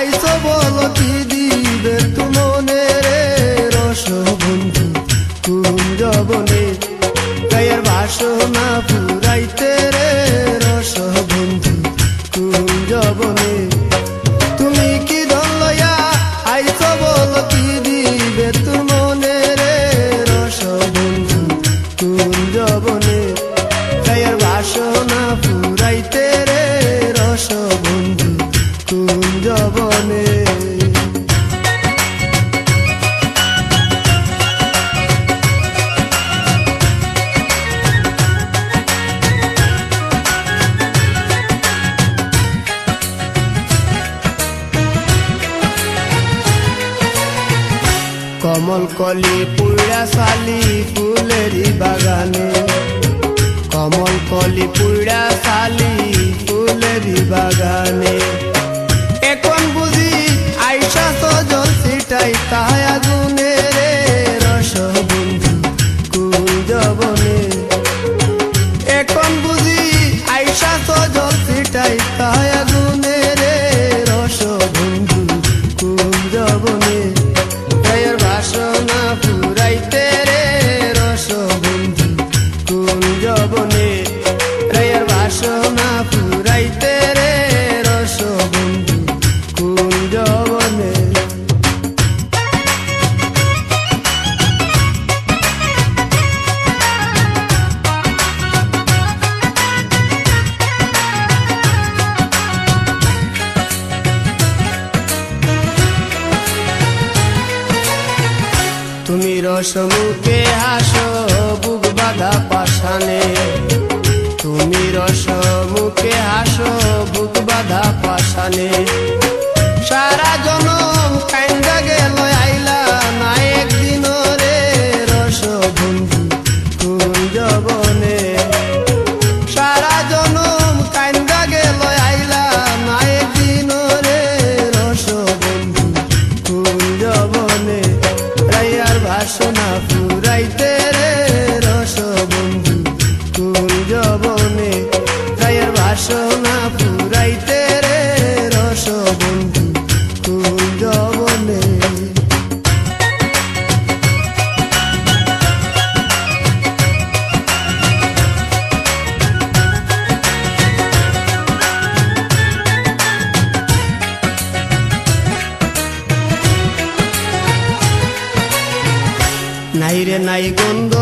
আইসো বলো কি দিবে তুমনে রে রস বন্ধু তুম জবনে গায়ের বাসনা পুরাইতে রে কমল কলি পুরা সালি ফুলেরি বাগানে। কমল কলি পুরা সালি ফুলেরি বাগানে। এখন বুঝি আইসা সজল সিটাই তাহায় শ্রবণে। রয়ের বাসনা পুরাইতে রে রস বন্ধু কুঞ্জবনে। তুমি রসমুখে হাসো বুক বাধা পাশানে তুমি রস মুখে আসো বুক বাধা পাশানে সারা জনম কান্দা গেল নাই রে নাই গন্ধ।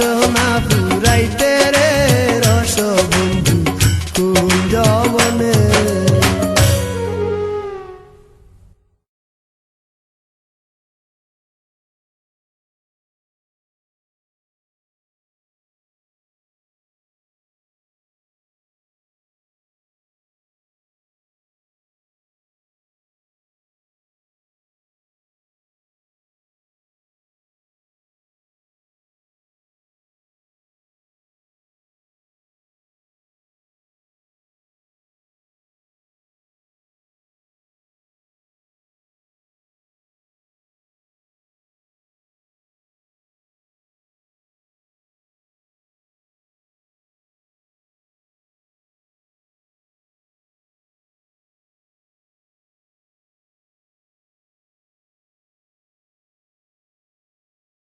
বাসনা পুরাইতে রে রসবন্ধু কুঞ্জব